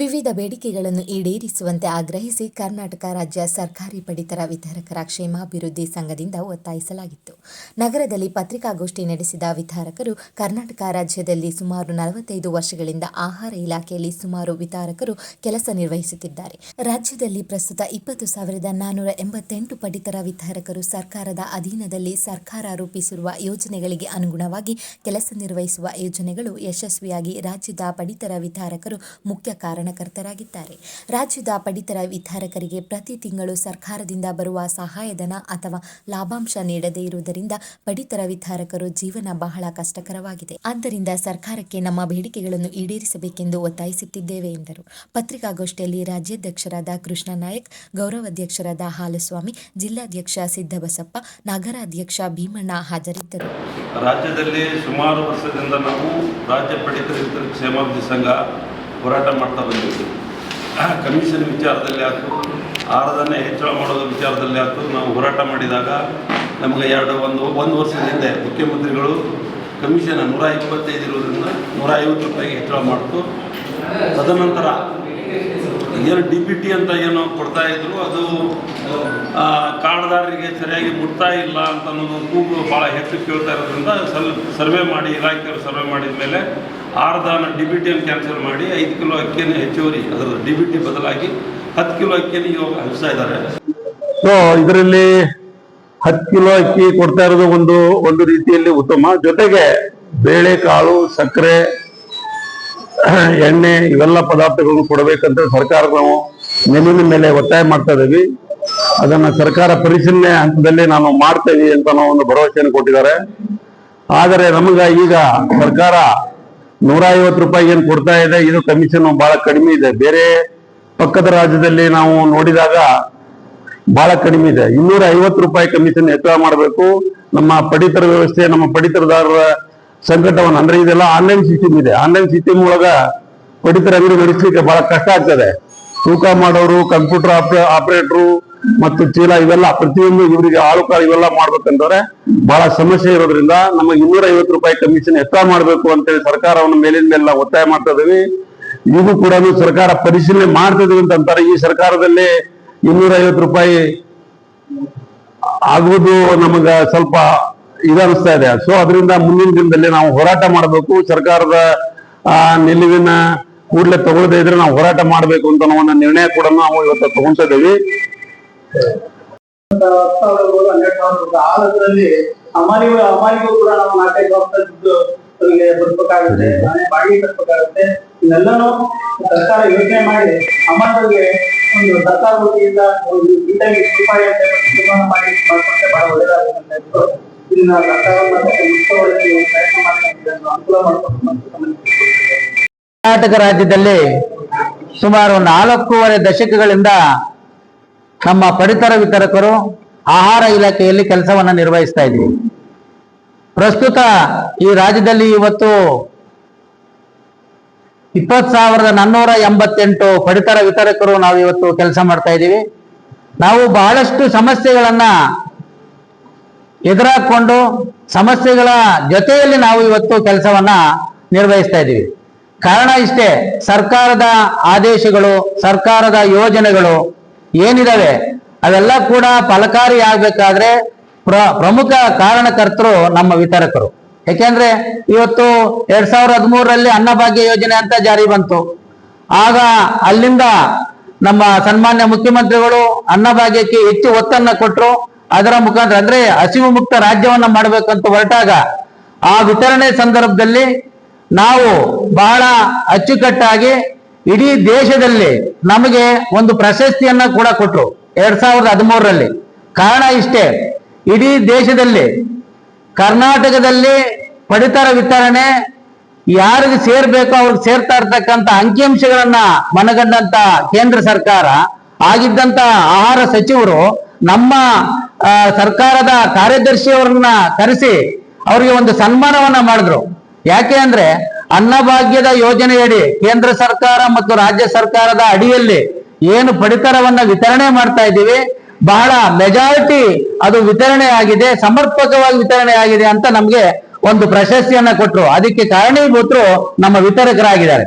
ವಿವಿಧ ಬೇಡಿಕೆಗಳನ್ನು ಈಡೇರಿಸುವಂತೆ ಆಗ್ರಹಿಸಿ ಕರ್ನಾಟಕ ರಾಜ್ಯ ಸರ್ಕಾರಿ ಪಡಿತರ ವಿತರಕರ ಕ್ಷೇಮಾಭಿವೃದ್ಧಿ ಸಂಘದಿಂದ ಒತ್ತಾಯಿಸಲಾಗಿತ್ತು. ನಗರದಲ್ಲಿ ಪತ್ರಿಕಾಗೋಷ್ಠಿ ನಡೆಸಿದ ವಿತರಕರು ಕರ್ನಾಟಕ ರಾಜ್ಯದಲ್ಲಿ ಸುಮಾರು ನಲವತ್ತೈದು ವರ್ಷಗಳಿಂದ ಆಹಾರ ಇಲಾಖೆಯಲ್ಲಿ ಸುಮಾರು ವಿತರಕರು ಕೆಲಸ ನಿರ್ವಹಿಸುತ್ತಿದ್ದಾರೆ. ರಾಜ್ಯದಲ್ಲಿ ಪ್ರಸ್ತುತ ಇಪ್ಪತ್ತು ಸಾವಿರದ ನಾನ್ನೂರ ಎಂಬತ್ತೆಂಟು ಪಡಿತರ ವಿತರಕರು ಸರ್ಕಾರದ ಅಧೀನದಲ್ಲಿ ಸರ್ಕಾರ ರೂಪಿಸಿರುವ ಯೋಜನೆಗಳಿಗೆ ಅನುಗುಣವಾಗಿ ಕೆಲಸ ನಿರ್ವಹಿಸುವ ಯೋಜನೆಗಳು ಯಶಸ್ವಿಯಾಗಿ ರಾಜ್ಯದ ಪಡಿತರ ವಿತರಕರು ಮುಖ್ಯ ಕಾರಣಕರ್ತರಾಗಿದ್ದಾರೆ ರಾಜ್ಯದ ಪಡಿತರ ವಿತರಕರಿಗೆ ಪ್ರತಿ ತಿಂಗಳು ಸರ್ಕಾರದಿಂದ ಬರುವ ಸಹಾಯಧನ ಅಥವಾ ಲಾಭಾಂಶ ನೀಡದೇ ಇರುವುದರಿಂದ ಪಡಿತರ ವಿತರಕರು ಜೀವನ ಬಹಳ ಕಷ್ಟಕರವಾಗಿದೆ. ಆದ್ದರಿಂದ ಸರ್ಕಾರಕ್ಕೆ ನಮ್ಮ ಬೇಡಿಕೆಗಳನ್ನು ಈಡೇರಿಸಬೇಕೆಂದು ಒತ್ತಾಯಿಸುತ್ತಿದ್ದೇವೆ ಎಂದರು. ಪತ್ರಿಕಾಗೋಷ್ಠಿಯಲ್ಲಿ ರಾಜ್ಯಾಧ್ಯಕ್ಷರಾದ ಕೃಷ್ಣ ನಾಯಕ್, ಗೌರವಾಧ್ಯಕ್ಷರಾದ ಹಾಲಸ್ವಾಮಿ, ಜಿಲ್ಲಾಧ್ಯಕ್ಷ ಸಿದ್ದಬಸಪ್ಪ, ನಗರಾಧ್ಯಕ್ಷ ಭೀಮಣ್ಣ ಹಾಜರಿದ್ದರು. ರಾಜ್ಯದಲ್ಲಿ ಸುಮಾರು ವರ್ಷದಿಂದ ನಾವು ರಾಜ್ಯ ಪಡಿತರ ಕ್ಷೇಮಾಭಿವೃದ್ಧಿ ಸಂಘ ಹೋರಾಟ ಮಾಡ್ತಾ ಬಂದಿದ್ದೀವಿ ಕಮಿಷನ್ ವಿಚಾರದಲ್ಲಿ ಆಯಿತು ಆರದನ್ನೇ ಹೆಚ್ಚಳ ಮಾಡೋದ್ರ ವಿಚಾರದಲ್ಲಿ ಆಯಿತು ನಾವು ಹೋರಾಟ ಮಾಡಿದಾಗ ನಮಗೆ ಎರಡು, ಒಂದು ಒಂದು ವರ್ಷದ ಹಿಂದೆ ಮುಖ್ಯಮಂತ್ರಿಗಳು ಕಮಿಷನ್ ನೂರ ಇಪ್ಪತ್ತೈದು ಇರೋದ್ರಿಂದ ನೂರ ಐವತ್ತು ರೂಪಾಯಿಗೆ ಹೆಚ್ಚಳ ಮಾಡಿತು. ತದನಂತರ, ಏನು ಡಿ ಪಿ ಟಿ ಅಂತ ಏನು ಕೊಡ್ತಾ ಇದ್ರು, ಅದು ಕಾರ್ಡ್ದಾರರಿಗೆ ಸರಿಯಾಗಿ ಮುಟ್ತಾ ಇಲ್ಲ ಅಂತ ಅನ್ನೋದು ಕೂಗು ಭಾಳ ಹೆಚ್ಚು ಕೇಳ್ತಾ ಇರೋದ್ರಿಂದ ಸರ್ವೆ ಮಾಡಿ, ಇಲಾಖೆಯವರು ಸರ್ವೆ ಮಾಡಿದ ಮೇಲೆ ಆರ್ದಾನ ಡಿ ಬಿ ಟಿಯನ್ನು ಕ್ಯಾನ್ಸಲ್ ಮಾಡಿ ಐದು ಕಿಲೋ ಅಕ್ಕಿಯನ್ನು ಹೆಚ್ಚುವರಿ ಅದರ ಡಿ ಬಿ ಟಿ ಬದಲಾಗಿ ಹತ್ತು ಕಿಲೋ ಅಕ್ಕಿಯನ್ನು ಇವಾಗ ಹಂಚ್ತಾ ಇದ್ದಾರೆ. ಸೊ ಇದರಲ್ಲಿ ಹತ್ತು ಕಿಲೋ ಅಕ್ಕಿ ಕೊಡ್ತಾ ಇರೋದು ಒಂದು ಒಂದು ರೀತಿಯಲ್ಲಿ ಉತ್ತಮ. ಜೊತೆಗೆ ಬೇಳೆ ಕಾಳು ಸಕ್ಕರೆ, ಎಣ್ಣೆ, ಇವೆಲ್ಲ ಪದಾರ್ಥಗಳನ್ನು ಕೊಡಬೇಕಂತ ಸರ್ಕಾರ ನಾವು ಮೇಲಿನ ಮೇಲೆ ಒತ್ತಾಯ ಮಾಡ್ತಾ ಇದ್ದೀವಿ. ಅದನ್ನ ಸರ್ಕಾರ ಪರಿಶೀಲನೆ ಹಂತದಲ್ಲಿ ನಾನು ಮಾಡ್ತೇವೆ ಅಂತ ಒಂದು ಭರವಸೆಯನ್ನು ಕೊಟ್ಟಿದ್ದಾರೆ. ಆದರೆ ನಮಗ ಈಗ ಸರ್ಕಾರ ನೂರ ಐವತ್ತು ರೂಪಾಯಿ ಏನು ಕೊಡ್ತಾ ಇದೆ, ಇದು ಕಮಿಷನ್ ಬಹಳ ಕಡಿಮೆ ಇದೆ. ಬೇರೆ ಪಕ್ಕದ ರಾಜ್ಯದಲ್ಲಿ ನಾವು ನೋಡಿದಾಗ ಬಹಳ ಕಡಿಮೆ ಇದೆ. ಇನ್ನೂರ ಐವತ್ತು ರೂಪಾಯಿ ಕಮಿಷನ್ ಹೆಚ್ಚಳ ಮಾಡಬೇಕು. ನಮ್ಮ ಪಡಿತರ ವ್ಯವಸ್ಥೆ, ನಮ್ಮ ಪಡಿತರದಾರರ ಸಂಕಟವನ್ನು, ಅಂದ್ರೆ ಇದೆಲ್ಲ ಆನ್ಲೈನ್ ಸಿಸ್ಟಮ್ ಇದೆ. ಆನ್ಲೈನ್ ಸಿಸ್ಟಮ್ ಒಳಗ ಪಡಿತರ ಅಂಗಡಿ ನಡೆಸಲಿಕ್ಕೆ ಬಹಳ ಕಷ್ಟ ಆಗ್ತದೆ. ತೂಕ ಮಾಡೋರು ಕಂಪ್ಯೂಟರ್ ಆಪರೇಟರು ಮತ್ತು ಚೀಲ ಇವೆಲ್ಲ ಪ್ರತಿಯೊಂದು ಇವರಿಗೆ ಆಳು ಕಾಳು ಇವೆಲ್ಲ ಮಾಡ್ಬೇಕಂದ್ರೆ ಬಹಳ ಸಮಸ್ಯೆ ಇರೋದ್ರಿಂದ ನಮಗೆ ಇನ್ನೂರ ಐವತ್ತು ರೂಪಾಯಿ ಕಮಿಷನ್ ಹೆಚ್ಚಳ ಮಾಡಬೇಕು ಅಂತೇಳಿ ಸರ್ಕಾರವನ್ನು ಮೇಲಿನ ಮೇಲೆ ಒತ್ತಾಯ ಮಾಡ್ತಾ ಇದೀವಿ. ಇದು ಕೂಡ ಸರ್ಕಾರ ಪರಿಶೀಲನೆ ಮಾಡ್ತಾ ಅಂತ ಅಂತಾರೆ. ಈ ಸರ್ಕಾರದಲ್ಲಿ ಇನ್ನೂರ ಐವತ್ತು ರೂಪಾಯಿ ಆಗುವುದು ನಮಗ ಸ್ವಲ್ಪ ಇದನ್ನಿಸ್ತಾ ಇದೆ. ಸೊ ಅದರಿಂದ ಮುಂದಿನ ದಿನದಲ್ಲಿ ನಾವು ಹೋರಾಟ ಮಾಡಬೇಕು. ಸರ್ಕಾರದ ನಿಲುವಿನ ಕೂಡಲೇ ತಗೊಳ್ಳದೇ ಇದ್ರೆ ನಾವು ಹೋರಾಟ ಮಾಡಬೇಕು ಅಂತ ಒಂದು ನಿರ್ಣಯ ಕೂಡ ನಾವು ಇವತ್ತು ತಗೊಂತ ಇದ್ದೀವಿ ಹತ್ತು ಸಾವಿರ ಇರ್ಬೋದು, ಹನ್ನೆರಡು ಸಾವಿರ ಇರ್ಬೋದು. ಆ ಲೆಕ್ಕದಲ್ಲಿ ಅಮಾರಿಗೂ ಅಮಾರಿಗೂ ಕೂಡ ನಾವು ನಾಲ್ಕೈದು ಸಾವಿರ ದುಡ್ಡು ಅವರಿಗೆ ಬರ್ಬೇಕಾಗುತ್ತೆ ಮನೆ ಬಾಡಿಗೆ ಕಟ್ಬೇಕಾಗುತ್ತೆ ಇದೆಲ್ಲನೂ ಸರ್ಕಾರ ಯೋಜನೆ ಮಾಡಿ ಅಮಾರಿಗೆ ಒಂದು ಸರ್ಕಾರ ವತಿಯಿಂದ ಒಂದು ಇಷ್ಟು ರೂಪಾಯಿ ಅಂತ ಮಾಡಿ ಮಾಡ್ಕೊಟ್ರೆ ಬಹಳ ಒಳ್ಳೆಯದಾಗುತ್ತೆ ಇದನ್ನ ಸರ್ಕಾರ ಮತ್ತೆ ಮುಕ್ತವಾಗಿ ಪ್ರಯತ್ನ ಮಾಡಿ ಅನುಕೂಲ ಮಾಡ್ಕೊಂಡು ಕರ್ನಾಟಕ ರಾಜ್ಯದಲ್ಲಿ ಸುಮಾರು ನಾಲ್ಕೂವರೆ ದಶಕಗಳಿಂದ ನಮ್ಮ ಪಡಿತರ ವಿತರಕರು ಆಹಾರ ಇಲಾಖೆಯಲ್ಲಿ ಕೆಲಸವನ್ನು ನಿರ್ವಹಿಸ್ತಾ ಇದ್ದೀವಿ ಪ್ರಸ್ತುತ ಈ ರಾಜ್ಯದಲ್ಲಿ ಇವತ್ತು ಇಪ್ಪತ್ ಸಾವಿರದ ನಾನ್ನೂರ ಎಂಬತ್ತೆಂಟು ಪಡಿತರ ವಿತರಕರು ನಾವು ಇವತ್ತು ಕೆಲಸ ಮಾಡ್ತಾ ಇದ್ದೀವಿ. ನಾವು ಬಹಳಷ್ಟು ಸಮಸ್ಯೆಗಳನ್ನ ಎದುರಾಕೊಂಡು ಸಮಸ್ಯೆಗಳ ಜೊತೆಯಲ್ಲಿ ನಾವು ಇವತ್ತು ಕೆಲಸವನ್ನ ನಿರ್ವಹಿಸ್ತಾ ಇದ್ದೀವಿ. ಕಾರಣ ಇಷ್ಟೇ, ಸರ್ಕಾರದ ಆದೇಶಗಳು, ಸರ್ಕಾರದ ಯೋಜನೆಗಳು ಏನಿದಾವೆ? ಅವೆಲ್ಲ ಕೂಡ ಫಲಕಾರಿ ಆಗ್ಬೇಕಾದ್ರೆ ಪ್ರ, ಪ್ರಮುಖ ಕಾರಣಕರ್ತರು ನಮ್ಮ ವಿತರಕರು. ಯಾಕೆಂದ್ರೆ ಇವತ್ತು ಎರಡ್ ಸಾವಿರದ ಹದಿಮೂರರಲ್ಲಿ ಅನ್ನಭಾಗ್ಯ ಯೋಜನೆ ಅಂತ ಜಾರಿ ಬಂತು. ಆಗ ಅಲ್ಲಿಂದ ನಮ್ಮ ಸನ್ಮಾನ್ಯ ಮುಖ್ಯಮಂತ್ರಿಗಳು ಅನ್ನಭಾಗ್ಯಕ್ಕೆ ಹೆಚ್ಚು ಒತ್ತನ್ನ ಕೊಟ್ಟರು ಅದರ ಮುಖಾಂತರ ಅಂದ್ರೆ ಹಸಿವು ಮುಕ್ತ ರಾಜ್ಯವನ್ನ ಮಾಡಬೇಕಂತ ಹೊರಟಾಗ ಆ ವಿತರಣೆ ಸಂದರ್ಭದಲ್ಲಿ ನಾವು ಬಹಳ ಅಚ್ಚುಕಟ್ಟಾಗಿ ಇಡೀ ದೇಶದಲ್ಲಿ ನಮಗೆ ಒಂದು ಪ್ರಶಸ್ತಿಯನ್ನ ಕೂಡ ಕೊಟ್ಟರು ಎರಡ್ ಸಾವಿರದ ಹದಿಮೂರರಲ್ಲಿ. ಕಾರಣ ಇಷ್ಟೇ, ಇಡೀ ದೇಶದಲ್ಲಿ ಕರ್ನಾಟಕದಲ್ಲಿ ಪಡಿತರ ವಿತರಣೆ ಯಾರಿಗೆ ಸೇರ್ಬೇಕೋ ಅವ್ರಿಗೆ ಸೇರ್ತಾ ಇರ್ತಕ್ಕಂತ ಅಂಕಿಅಂಶಗಳನ್ನ ಮನಗಂಡಂತ ಕೇಂದ್ರ ಸರ್ಕಾರ ಆಗಿದ್ದಂತ ಆಹಾರ ಸಚಿವರು ನಮ್ಮ ಸರ್ಕಾರದ ಕಾರ್ಯದರ್ಶಿಯವರನ್ನ ಕರೆಸಿ ಅವರಿಗೆ ಒಂದು ಸನ್ಮಾನವನ್ನ ಮಾಡಿದ್ರು. ಯಾಕೆ ಅಂದ್ರೆ ಅನ್ನಭಾಗ್ಯದ ಯೋಜನೆಯಡಿ ಕೇಂದ್ರ ಸರ್ಕಾರ ಮತ್ತು ರಾಜ್ಯ ಸರ್ಕಾರದ ಅಡಿಯಲ್ಲಿ ಏನು ಪಡಿತರವನ್ನ ವಿತರಣೆ ಮಾಡ್ತಾ ಇದ್ದೀವಿ, ಬಹಳ ಮೆಜಾರಿಟಿ ಅದು ವಿತರಣೆ ಆಗಿದೆ, ಸಮರ್ಪಕವಾಗಿ ವಿತರಣೆ ಆಗಿದೆ ಅಂತ ನಮ್ಗೆ ಒಂದು ಪ್ರಶಸ್ತಿಯನ್ನ ಕೊಟ್ಟರು ಅದಕ್ಕೆ ಕಾರಣೀಭೂತರು ನಮ್ಮ ವಿತರಕರಾಗಿದ್ದಾರೆ.